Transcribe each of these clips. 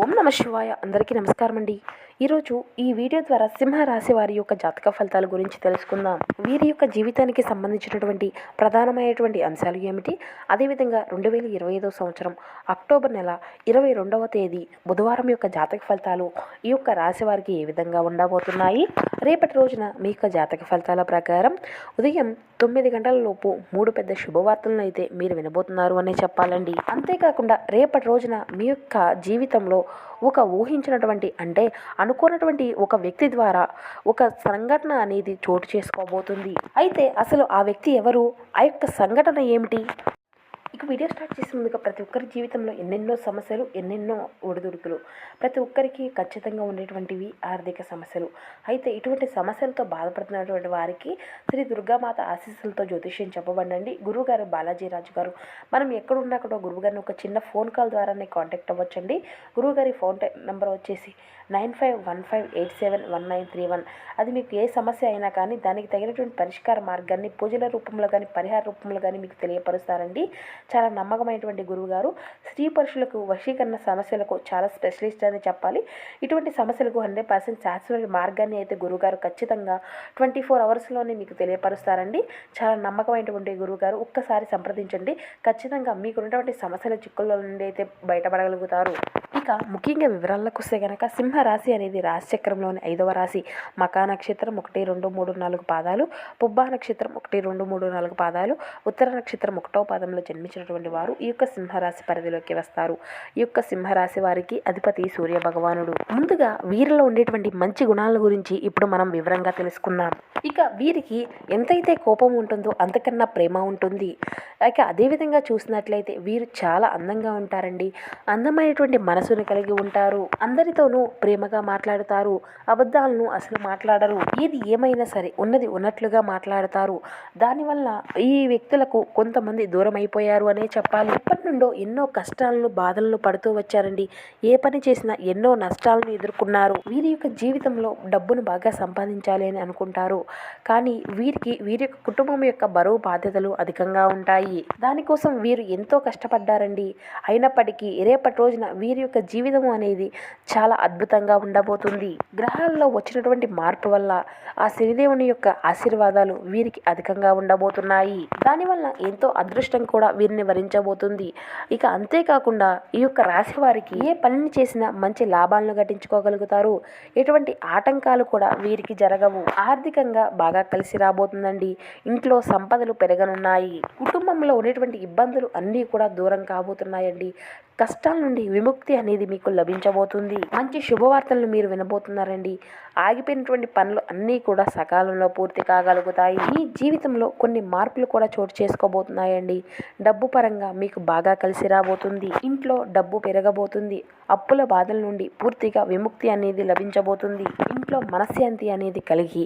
ఓం నమ శివాయ. అందరికీ నమస్కారం అండి ఈరోజు ఈ వీడియో ద్వారా సింహ రాశి వారి యొక్క జాతక ఫలితాల గురించి తెలుసుకుందాం. వీరి యొక్క జీవితానికి సంబంధించినటువంటి ప్రధానమైనటువంటి అంశాలు ఏమిటి? అదేవిధంగా రెండు వేల ఇరవై ఐదో సంవత్సరం అక్టోబర్ నెల ఇరవై రెండవ తేదీ బుధవారం యొక్క జాతక ఫలితాలు ఈ యొక్క రాశి వారికి ఏ విధంగా ఉండబోతున్నాయి? రేపటి రోజున మీ యొక్క జాతక ఫలితాల ప్రకారం ఉదయం తొమ్మిది గంటల లోపు మూడు పెద్ద శుభవార్తలను అయితే మీరు వినబోతున్నారు అనే చెప్పాలండి. అంతేకాకుండా రేపటి రోజున మీ యొక్క జీవితంలో ఒక ఊహించినటువంటి అంటే అనుకున్నటువంటి ఒక వ్యక్తి ద్వారా ఒక సంఘటన అనేది చోటు చేసుకోబోతుంది. అయితే అసలు ఆ వ్యక్తి ఎవరు? ఆ యొక్క సంఘటన ఏమిటి? ఇక వీడియో స్టార్ట్ చేసే ముందుగా ప్రతి ఒక్కరి జీవితంలో ఎన్నెన్నో సమస్యలు ఎన్నెన్నో ఒడిదుడుకులు ప్రతి ఒక్కరికి ఖచ్చితంగా ఉండేటువంటివి ఆర్థిక సమస్యలు. అయితే ఇటువంటి సమస్యలతో బాధపడుతున్నటువంటి వారికి శ్రీ దుర్గామాత ఆశీస్సులతో జ్యోతిష్యం చెప్పబడండి గురువుగారు బాలాజీ రాజు గారు మనం ఎక్కడున్నా కూడా గురువుగారిని ఒక చిన్న ఫోన్ కాల్ ద్వారానే కాంటాక్ట్ అవ్వచ్చండి. గురువుగారి ఫోన్ నెంబర్ వచ్చేసి nine five one five eight seven one nine three one. అది మీకు ఏ సమస్య అయినా కానీ దానికి తగినటువంటి పరిష్కార మార్గాన్ని పూజల రూపంలో కానీ పరిహార రూపంలో కానీ మీకు తెలియపరుస్తారండి. చాలా నమ్మకమైనటువంటి గురువుగారు. స్త్రీ పురుషులకు వశీకరణ సమస్యలకు చాలా స్పెషలిస్ట్ అని చెప్పాలి. ఇటువంటి సమస్యలకు హండ్రెడ్ పర్సెంట్ శాశ్వత మార్గాన్ని అయితే గురువుగారు ఖచ్చితంగా ట్వంటీ ఫోర్ అవర్స్లోనే మీకు తెలియపరుస్తారండి. చాలా నమ్మకమైనటువంటి గురువుగారు ఒక్కసారి సంప్రదించండి. ఖచ్చితంగా మీకున్నటువంటి సమస్యల చిక్కుల్లో నుండి అయితే బయటపడగలుగుతారు. ఇక ముఖ్యంగా వివరాలకు వస్తే కనుక సింహ రాశి అనేది రాశి చక్రంలోని ఐదవ రాశి. మకా నక్షత్రం ఒకటి రెండు మూడు నాలుగు పాదాలు పుబ్బా నక్షత్రం ఒకటి రెండు మూడు నాలుగు పాదాలు ఉత్తర నక్షత్రం ఒకటో పాదంలో జన్మించినటువంటి వారు ఈ యొక్క సింహరాశి పరిధిలోకి వస్తారు. ఈ యొక్క సింహరాశి వారికి అధిపతి సూర్య భగవానుడు. ముందుగా వీరిలో ఉండేటువంటి మంచి గుణాల గురించి ఇప్పుడు మనం వివరంగా తెలుసుకుందాం. ఇక వీరికి ఎంతైతే కోపం ఉంటుందో అంతకన్నా ప్రేమ ఉంటుంది. ఇక అదేవిధంగా చూసినట్లయితే వీరు చాలా అందంగా ఉంటారండి. అందమైనటువంటి మనసును కలిగి ఉంటారు. అందరితోనూ ప్రేమగా మాట్లాడతారు. అబద్ధాలను అసలు మాట్లాడరు. ఏది ఏమైనా సరే ఉన్నది ఉన్నట్లుగా మాట్లాడతారు. దానివల్ల ఈ వ్యక్తులకు కొంతమంది దూరం అయిపోయారు అనే చెప్పాలి. ఇప్పటి నుండో ఎన్నో కష్టాలను బాధలను పడుతూ వచ్చారండి. ఏ పని చేసినా ఎన్నో నష్టాలను ఎదుర్కొన్నారు. వీరి యొక్క జీవితంలో డబ్బును బాగా సంపాదించాలి అని అనుకుంటారు. కానీ వీరికి వీరి యొక్క కుటుంబం యొక్క బరువు బాధ్యతలు అధికంగా ఉంటాయి. దానికోసం వీరు ఎంతో కష్టపడ్డారండి. అయినప్పటికీ రేపటి రోజున వీరి యొక్క జీవితం అనేది చాలా అద్భుతంగా ఉండబోతుంది. గ్రహాల్లో వచ్చినటువంటి మార్పు వల్ల ఆ శనిదేవుని యొక్క ఆశీర్వాదాలు వీరికి అధికంగా ఉండబోతున్నాయి. దానివల్ల ఎంతో అదృష్టం కూడా వీరి వీరిని వరించబోతుంది. ఇక అంతేకాకుండా ఈ యొక్క రాశి వారికి ఏ పనిని చేసినా మంచి లాభాలను గట్టించుకోగలుగుతారు. ఎటువంటి ఆటంకాలు కూడా వీరికి జరగవు. ఆర్థికంగా బాగా కలిసి రాబోతుందండి. ఇంట్లో సంపదలు పెరగనున్నాయి. కుటుంబంలో ఉన్నటువంటి ఇబ్బందులు అన్నీ కూడా దూరం కాబోతున్నాయండి. కష్టాల నుండి విముక్తి అనేది మీకు లభించబోతుంది. మంచి శుభవార్తలను మీరు వినబోతున్నారండి. ఆగిపోయినటువంటి పనులు అన్నీ కూడా సకాలంలో పూర్తి కాగలుగుతాయి. మీ జీవితంలో కొన్ని మార్పులు కూడా చోటు చేసుకోబోతున్నాయండి. డబ్బు డబ్బు పరంగా మీకు బాగా కలిసి రాబోతుంది. ఇంట్లో డబ్బు పెరగబోతుంది. అప్పుల బాధల నుండి పూర్తిగా విముక్తి అనేది లభించబోతుంది. ఇంట్లో మనశ్శాంతి అనేది కలిగి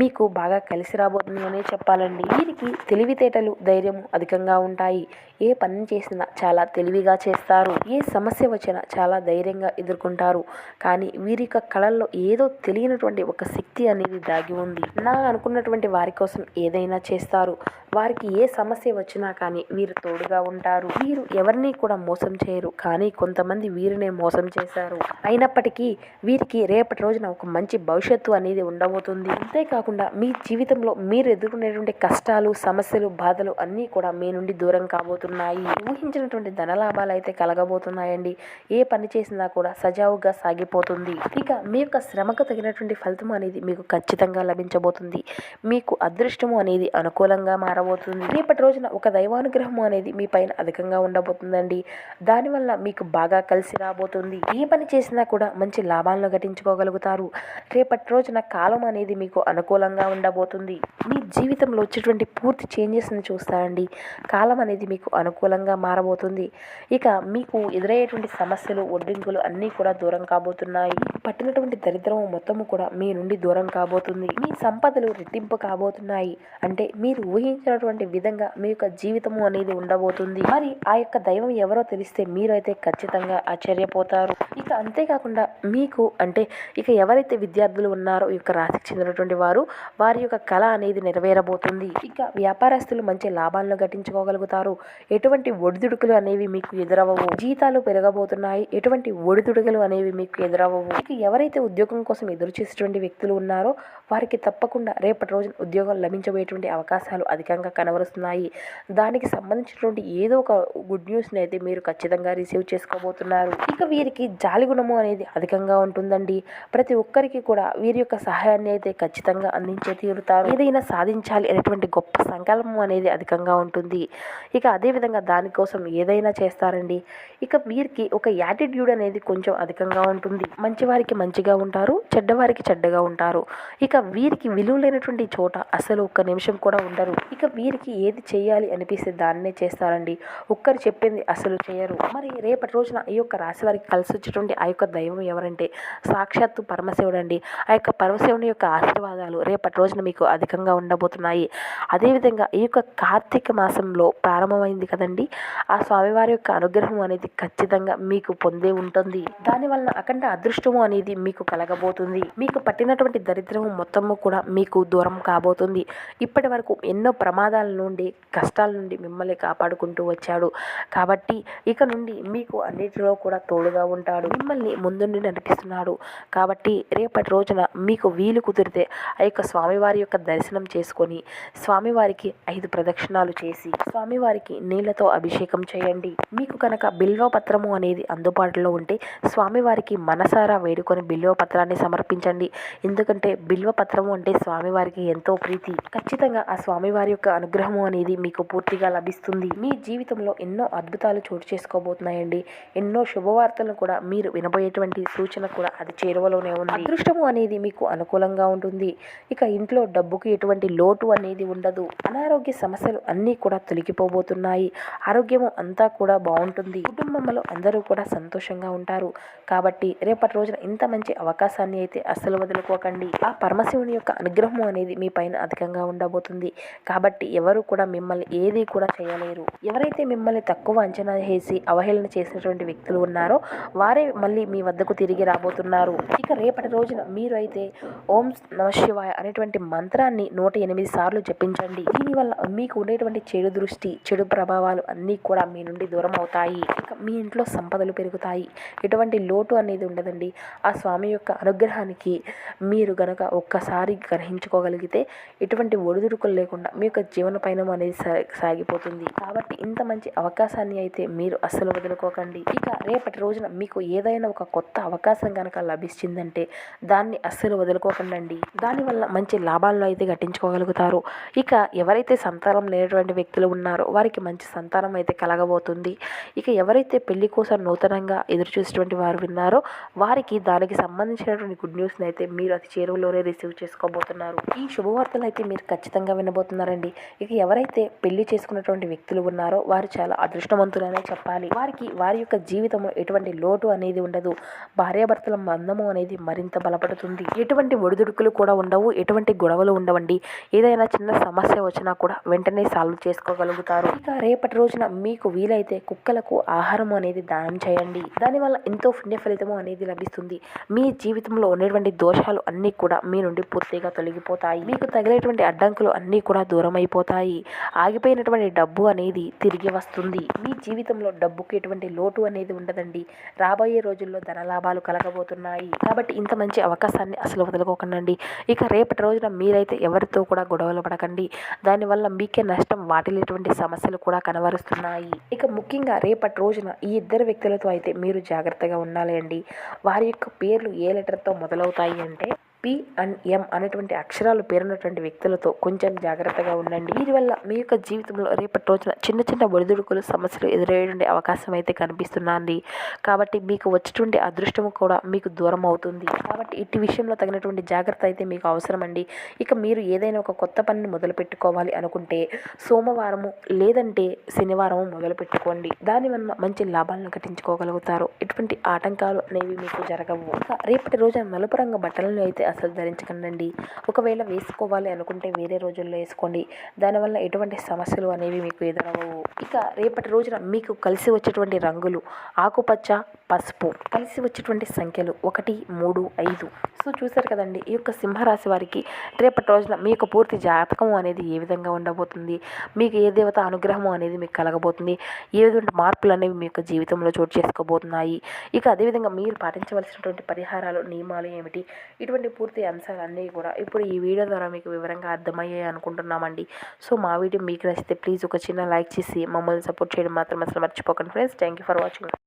మీకు బాగా కలిసి రాబోతుంది అనే చెప్పాలండి. వీరికి తెలివితేటలు ధైర్యం అధికంగా ఉంటాయి. ఏ పని చేసినా చాలా తెలివిగా చేస్తారు. ఏ సమస్య వచ్చినా చాలా ధైర్యంగా ఎదుర్కొంటారు. కానీ వీరి యొక్క కళల్లో ఏదో తెలియనటువంటి ఒక శక్తి అనేది దాగి ఉంది. నా అనుకున్నటువంటి వారి కోసం ఏదైనా చేస్తారు. వారికి ఏ సమస్య వచ్చినా కానీ వీరితో తోడుగా ఉంటారు. వీరు ఎవరిని కూడా మోసం చేయరు. కానీ కొంతమంది వీరినే మోసం చేశారు. అయినప్పటికీ వీరికి రేపటి రోజున ఒక మంచి భవిష్యత్తు అనేది ఉండబోతుంది. అంతేకాకుండా మీ జీవితంలో మీరు ఎదుర్కొనేటువంటి కష్టాలు సమస్యలు బాధలు అన్నీ కూడా మీ నుండి దూరం కాబోతున్నాయి. ఊహించినటువంటి ధనలాభాలు అయితే కలగబోతున్నాయండి. ఏ పని చేసినా కూడా సజావుగా సాగిపోతుంది. ఇక మీ యొక్క శ్రమకు తగినటువంటి ఫలితం అనేది మీకు ఖచ్చితంగా లభించబోతుంది. మీకు అదృష్టము అనేది అనుకూలంగా మారబోతుంది. రేపటి రోజున ఒక దైవానుగ్రహము అనేది మీ పైన అధికంగా ఉండబోతుందండి. దానివల్ల మీకు బాగా కలిసి రాబోతుంది. ఏ పని చేసినా కూడా మంచి లాభాలను ఘటించుకోగలుగుతారు రేపటి రోజున కాలం అనేది మీకు అనుకూలంగా ఉండబోతుంది. మీ జీవితంలో వచ్చేటువంటి పూర్తి చేంజెస్ని చూస్తారండి కాలం అనేది మీకు అనుకూలంగా మారబోతుంది. ఇక మీకు ఎదురయ్యేటువంటి సమస్యలు ఒడ్డింకులు అన్నీ కూడా దూరం కాబోతున్నాయి. పట్టినటువంటి దరిద్రం మొత్తము కూడా మీ నుండి దూరం కాబోతుంది. మీ సంపదలు రెట్టింపు కాబోతున్నాయి. అంటే మీరు ఊహించినటువంటి విధంగా మీ యొక్క జీవితము అనేది ఉండబోతుంది మరి ఆ యొక్క దైవం ఎవరో తెలిస్తే మీరైతే ఖచ్చితంగా ఆశ్చర్యపోతారు. ఇక అంతేకాకుండా మీకు అంటే ఇక ఎవరైతే విద్యార్థులు ఉన్నారో ఈ యొక్క రాశికి చెందినటువంటి వారు వారి యొక్క కళ అనేది నెరవేరబోతుంది. ఇక వ్యాపారస్తులు మంచి లాభాలను గట్టించుకోగలుగుతారు ఎటువంటి ఒడిదుడుకులు అనేవి మీకు ఎదురవ్వవు. జీతాలు పెరగబోతున్నాయి. ఎటువంటి ఒడిదుడుకులు అనేవి మీకు ఎదురవ్వవు. ఇక ఎవరైతే ఉద్యోగం కోసం ఎదురు చేసేటువంటి వ్యక్తులు ఉన్నారో వారికి తప్పకుండా రేపటి రోజున ఉద్యోగం లభించబోయేటువంటి అవకాశాలు అధికంగా కనబరుస్తున్నాయి. దానికి సంబంధించిన అటువంటి ఏదో ఒక గుడ్ న్యూస్ని అయితే మీరు ఖచ్చితంగా రిసీవ్ చేసుకోబోతున్నారు. ఇక వీరికి జాలి గుణము అనేది అధికంగా ఉంటుందండి. ప్రతి ఒక్కరికి కూడా వీరి యొక్క సహాయాన్ని అయితే ఖచ్చితంగా అందించే తీరుతారు. ఏదైనా సాధించాలి అనేటువంటి గొప్ప సంకల్పం అనేది అధికంగా ఉంటుంది. ఇక అదేవిధంగా దానికోసం ఏదైనా చేస్తారండి. ఇక వీరికి ఒక యాటిట్యూడ్ అనేది కొంచెం అధికంగా ఉంటుంది. మంచివారికి మంచిగా ఉంటారు చెడ్డవారికి చెడ్డగా ఉంటారు. ఇక వీరికి విలువ లేనటువంటి చోట అసలు ఒక్క నిమిషం కూడా ఉండరు. ఇక వీరికి ఏది చేయాలి అనిపిస్తే దాన్నే చేస్తారు. చేస్తారండి. ఒక్కరు చెప్పింది అసలు చేయరు. మరి రేపటి రోజున ఈ యొక్క రాశి వారికి కలిసి వచ్చేటువంటి ఆ యొక్క దైవం ఎవరంటే సాక్షాత్తు పరమశివుడు అండి ఆ యొక్క పరమశివుని యొక్క ఆశీర్వాదాలు రేపటి రోజున మీకు అధికంగా ఉండబోతున్నాయి. అదేవిధంగా ఈ యొక్క కార్తీక మాసంలో ప్రారంభమైంది కదండి. ఆ స్వామివారి యొక్క అనుగ్రహం అనేది ఖచ్చితంగా మీకు పొందే ఉంటుంది. దానివల్ల అఖండ అదృష్టము అనేది మీకు కలగబోతుంది. మీకు పట్టినటువంటి దరిద్రము మొత్తము కూడా మీకు దూరం కాబోతుంది. ఇప్పటి వరకు ఎన్నో ప్రమాదాల నుండి కష్టాల నుండి మిమ్మల్ని కాపాడు కాపాడుకుంటూ వచ్చాడు. కాబట్టి ఇక నుండి మీకు అన్నిటిలో కూడా తోడుగా ఉంటాడు. మిమ్మల్ని ముందుండి నడిపిస్తున్నాడు. కాబట్టి రేపటి రోజున మీకు వీలు కుదిరితే ఆ యొక్క స్వామివారి యొక్క దర్శనం చేసుకొని స్వామివారికి ఐదు ప్రదక్షిణాలు చేసి స్వామివారికి నీళ్ళతో అభిషేకం చేయండి. మీకు కనుక బిల్వ పత్రము అనేది అందుబాటులో ఉంటే స్వామివారికి మనసారా వేడుకొని బిల్వ పత్రాన్ని సమర్పించండి. ఎందుకంటే బిల్వ పత్రము అంటే స్వామివారికి ఎంతో ప్రీతి. ఖచ్చితంగా ఆ స్వామివారి యొక్క అనుగ్రహము అనేది మీకు పూర్తిగా లభిస్తుంది. మీ జీవితంలో ఎన్నో అద్భుతాలు చోటు చేసుకోబోతున్నాయండి. ఎన్నో శుభవార్తలను కూడా మీరు వినబోయేటువంటి సూచన కూడా అది చేరువలోనే ఉంది. అదృష్టము అనేది మీకు అనుకూలంగా ఉంటుంది. ఇక ఇంట్లో డబ్బుకి ఎటువంటి లోటు అనేది ఉండదు. అనారోగ్య సమస్యలు అన్నీ కూడా తొలగిపోబోతున్నాయి. ఆరోగ్యము అంతా కూడా బాగుంటుంది. కుటుంబంలో అందరూ కూడా సంతోషంగా ఉంటారు. కాబట్టి రేపటి రోజున ఇంత మంచి అవకాశాన్ని అయితే అస్సలు వదులుకోకండి. ఆ పరమశివుని యొక్క అనుగ్రహం అనేది మీ పైన అధికంగా ఉండబోతుంది. కాబట్టి ఎవరు కూడా మిమ్మల్ని ఏది కూడా చేయలేదు. చేయలేరు ఎవరైతే మిమ్మల్ని తక్కువ అంచనా వేసి అవహేళన చేసినటువంటి వ్యక్తులు ఉన్నారో వారే మళ్ళీ మీ వద్దకు తిరిగి రాబోతున్నారు. ఇక రేపటి రోజున మీరు అయితే ఓం నమ శివాయ అనేటువంటి మంత్రాన్ని నూట ఎనిమిది సార్లు జపించండి. దీనివల్ల మీకు ఉండేటువంటి చెడు దృష్టి చెడు ప్రభావాలు అన్నీ కూడా మీ నుండి దూరం అవుతాయి. ఇక మీ ఇంట్లో సంపదలు పెరుగుతాయి. ఎటువంటి లోటు అనేది ఉండదండి. ఆ స్వామి యొక్క అనుగ్రహానికి మీరు గనక ఒక్కసారి గ్రహించుకోగలిగితే ఎటువంటి ఒడిదుడుకులు లేకుండా మీ యొక్క జీవన పయనం అనేది సా- సాగిపోతుంది. కాబట్టి ఇంత మంచి అవకాశాన్ని అయితే మీరు అస్సలు వదులుకోకండి. ఇక రేపటి రోజున మీకు ఏదైనా ఒక కొత్త అవకాశం కనుక లభిస్తుందంటే దాన్ని అస్సలు వదులుకోకండి దానివల్ల మంచి లాభాలను అయితే గట్టించుకోగలుగుతారు. ఇక ఎవరైతే సంతానం లేనటువంటి వ్యక్తులు ఉన్నారో వారికి మంచి సంతానం అయితే కలగబోతుంది. ఇక ఎవరైతే పెళ్ళి కోసం నూతనంగా ఎదురుచూసినటువంటి వారు విన్నారో వారికి దానికి సంబంధించినటువంటి గుడ్ న్యూస్ని అయితే మీరు అతి చేరువలోనే రిసీవ్ చేసుకోబోతున్నారు. ఈ శుభవార్తలు అయితే మీరు ఖచ్చితంగా వినబోతున్నారండి. ఇక ఎవరైతే పెళ్ళి చేసుకున్నటువంటి వ్యక్తులు ఉన్నారో వారు చాలా అదృష్టవంతులనే చెప్పాలి. వారికి వారి యొక్క జీవితంలో ఎటువంటి లోటు అనేది ఉండదు. భార్యాభర్తల బంధము అనేది మరింత బలపడుతుంది. ఎటువంటి ఒడిదుడుకులు కూడా ఉండవు. ఎటువంటి గొడవలు ఉండవండి. ఏదైనా చిన్న సమస్య వచ్చినా కూడా వెంటనే సాల్వ్ చేసుకోగలుగుతారు. ఇక రేపటి రోజున మీకు వీలైతే కుక్కలకు ఆహారం అనేది దానం చేయండి. దానివల్ల ఎంతో పుణ్య ఫలితము అనేది లభిస్తుంది. మీ జీవితంలో ఉండేటువంటి దోషాలు అన్నీ కూడా మీ నుండి పూర్తిగా తొలగిపోతాయి. మీకు తగిలేటువంటి అడ్డంకులు అన్నీ కూడా దూరం అయిపోతాయి ఆగిపోయినటువంటి డబ్బు అనేది తిరిగి వస్తుంది. మీ జీవితంలో డబ్బుకి ఎటువంటి లోటు అనేది ఉండదండి. రాబోయే రోజుల్లో ధన లాభాలు కలగబోతున్నాయి. కాబట్టి ఇంత మంచి అవకాశాన్ని అసలు వదులుకోకండి ఇక రేపటి రోజున మీరైతే ఎవరితో కూడా గొడవలు పడకండి. దానివల్ల మీకే నష్టం వాటిల్లేటువంటి సమస్యలు కూడా కనబరుస్తున్నాయి. ఇక ముఖ్యంగా రేపటి రోజున ఈ ఇద్దరు వ్యక్తులతో అయితే మీరు జాగ్రత్తగా ఉండాలి అండి. వారి యొక్క పేర్లు ఏ లెటర్తో మొదలవుతాయి అంటే పి అండ్ ఎం అనేటువంటి అక్షరాలు పేరున్నటువంటి వ్యక్తులతో కొంచెం జాగ్రత్తగా ఉండండి. వీరి వల్ల మీ యొక్క జీవితంలో రేపటి రోజున చిన్న చిన్న ఒడిదుడుకులు సమస్యలు ఎదురయ్యే అవకాశం అయితే కనిపిస్తుందండి. కాబట్టి మీకు వచ్చేటువంటి అదృష్టం కూడా మీకు దూరం అవుతుంది. కాబట్టి ఇటు విషయంలో తగినటువంటి జాగ్రత్త అయితే మీకు అవసరమండి. ఇక మీరు ఏదైనా ఒక కొత్త పనిని మొదలు పెట్టుకోవాలి అనుకుంటే సోమవారము లేదంటే శనివారము మొదలుపెట్టుకోండి. దానివల్ల మంచి లాభాలను కట్టించుకోగలుగుతారు. ఎటువంటి ఆటంకాలు అనేవి మీకు జరగవు. ఇక రేపటి రోజున నలుపు రంగు బట్టలను అయితే అసలు ధరించకండి ఒకవేళ వేసుకోవాలి అనుకుంటే వేరే రోజుల్లో వేసుకోండి. దానివల్ల ఎటువంటి సమస్యలు అనేవి మీకు ఎదురవవు ఇక రేపటి రోజున మీకు కలిసి వచ్చేటువంటి రంగులు ఆకుపచ్చ పసుపు కలిసి వచ్చేటువంటి సంఖ్యలు ఒకటి మూడు ఐదు. సో చూసారు కదండి ఈ యొక్క సింహరాశి వారికి రేపటి రోజున మీ యొక్క పూర్తి జాతకం అనేది ఏ విధంగా ఉండబోతుంది? మీకు ఏ దేవత అనుగ్రహం అనేది మీకు కలగబోతుంది? ఏ విధమైన మార్పులు అనేవి మీ యొక్క జీవితంలో చోటు చేసుకోబోతున్నాయి? ఇక అదేవిధంగా మీరు పాటించవలసినటువంటి పరిహారాలు నియమాలు ఏమిటి? ఇటువంటి పూర్తి అంశాలన్నీ కూడా ఇప్పుడు ఈ వీడియో ద్వారా మీకు వివరంగా అర్థమయ్యాయి అనుకుంటున్నామండి. సో మా వీడియో మీకు నచ్చితే ప్లీజ్ ఒక చిన్న లైక్ చేసి మమ్మల్ని సపోర్ట్ చేయడం మాత్రం అసలు మర్చిపోకండి. Friends thank you for watching.